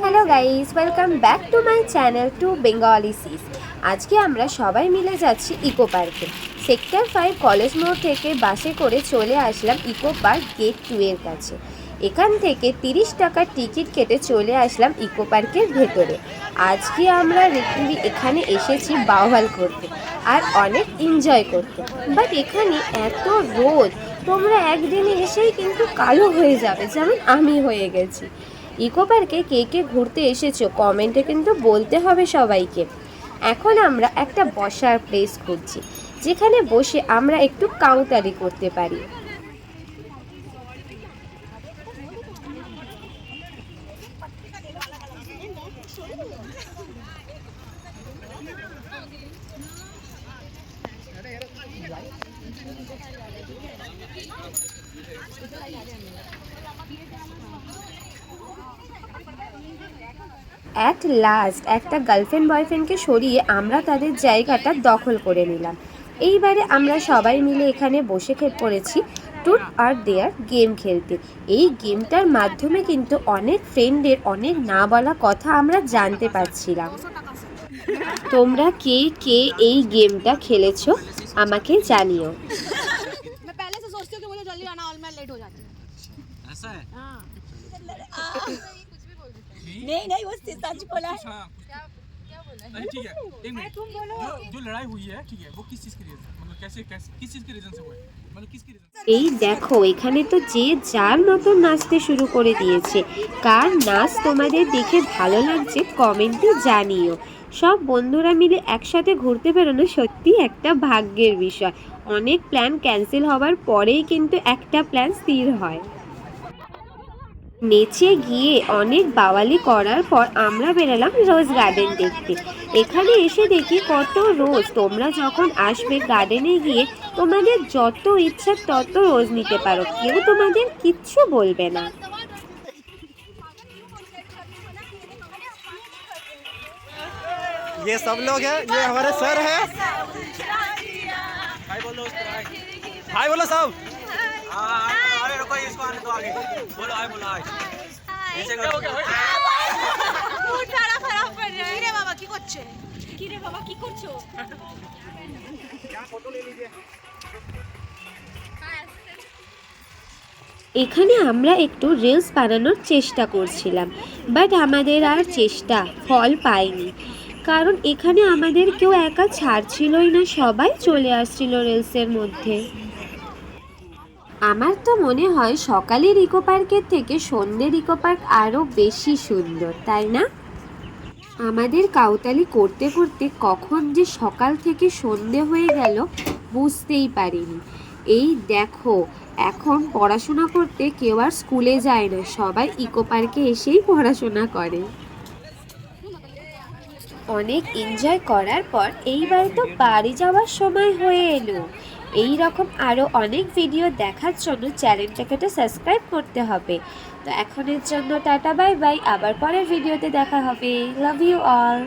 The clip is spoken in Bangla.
Hello guys welcome back to my channel two Bengali sis আজকে আমরা সবাই মিলে যাচ্ছি ইকো পার্কে। সেক্টর ফাইভ কলেজ মোড় থেকে বাসে করে চলে আসলাম ইকো পার্ক গেট টু এর কাছে। এখান থেকে তিরিশ টাকার টিকিট কেটে চলে আসলাম ইকো পার্কের ভেতরে। আজকে আমরা লিটারালি এখানে এসেছি বাওয়াল করতে, আর অনেক এনজয় করতে। বাট এখানে এত রোদ তোমরা একদিনে এসেই কিন্তু কালো হয়ে যাবে। যেমন আমি হয়ে গেছি। ইকো পার্কে কে কে ঘুরতে এসেছ কমেন্টে কিন্তু বলতে হবে সবাইকে। এখন আমরা একটা বসার প্লেস খুঁজছি, যেখানে বসে আমরা একটু কাউতারি করতে পারি। অ্যাট লাস্ট একটা গার্লফ্রেন্ড বয়ফ্রেন্ডকে সরিয়ে আমরা তাদের জায়গাটা দখল করে নিলাম। এইবারে আমরা সবাই মিলে এখানে বসে পড়েছি টুট আর দেয়ার গেম খেলতে। এই গেমটার মাধ্যমে কিন্তু অনেক ফ্রেন্ডের অনেক না বলা কথা আমরা জানতে পারছিলাম। তোমরা কে কে এই গেমটা খেলেছো? আমাকে জানিও। पहले से सोचती हूँ कि मुझे जल्दी आना और मैं लेट हो जाती हूँ ऐसा है हाँ नहीं नहीं वो सच बोला है हाँ अरे ठीक है एक मिनट जो जो लड़ाई हुई है ठीक है वो किस चीज़ के रीजन मतलब कैसे कैसे किस चीज़ के रीजन से हुआ है मतलब किसके रीजन এই দেখো এখানে তো যে যার মতন নাচতে শুরু করে দিয়েছে কার নাচ তোমাদের দেখে ভালো লাগছে কমেন্টে জানিও সব বন্ধুরা মিলে একসাথে ঘুরতে বেরোনো সত্যি একটা ভাগ্যের বিষয়। অনেক প্ল্যান ক্যান্সেল হওয়ার পরেই কিন্তু একটা প্ল্যান স্থির হয়। নেচে গিয়ে অনেক বাওয়ালি করার পর আমরা বেরোলাম রোজ গার্ডেন দেখতে। এখানে এসে দেখি কত রোজ তোমরা যখন আসবে গার্ডেনে গিয়ে তোমাদের যত ইচ্ছা তত রোজ নিতে পারো। কেউ তোমাদের কিচ্ছু বলবে না। ये सब लोग हैं ये हमारे सर हैं हाय बोलो उसको हाय हाय बोलो सब अरे रुको इसको आने दो आगे बोलो हाय बोलो हाय नीचे करो মুড খারাপ খারাপ করে কি রে বাবা কি করছে কি রে বাবা কি করছো এখানে আমরা একটু রিলস বানানোর চেষ্টা করছিলাম বাট আমাদের আর চেষ্টা ফল পায়নি কারণ এখানে আমাদের কেউ একা ছাড়ছিলই না, সবাই চলে আসছিল রেলসের মধ্যে। আমার তো মনে হয় সকালের ইকো পার্কের থেকে সন্ধ্যের ইকো পার্ক আরও বেশি সুন্দর, তাই না? আমাদের কাউতালি করতে করতে কখন যে সকাল থেকে সন্ধে হয়ে গেল বুঝতেই পারিনি। এই দেখো, এখন পড়াশোনা করতে কেউ আর স্কুলে যায় না, সবাই ইকো পার্কে এসেই পড়াশোনা করে। অনেক এনজয় করার পর এইবার তো বাড়ি যাওয়ার সময় হয়ে এলো। এই রকম আরও অনেক ভিডিও দেখার জন্য চ্যানেলটাকে তো সাবস্ক্রাইব করতে হবে। তো এখনের জন্য টাটা বাই বাই আবার পরের ভিডিওতে দেখা হবে। Love you all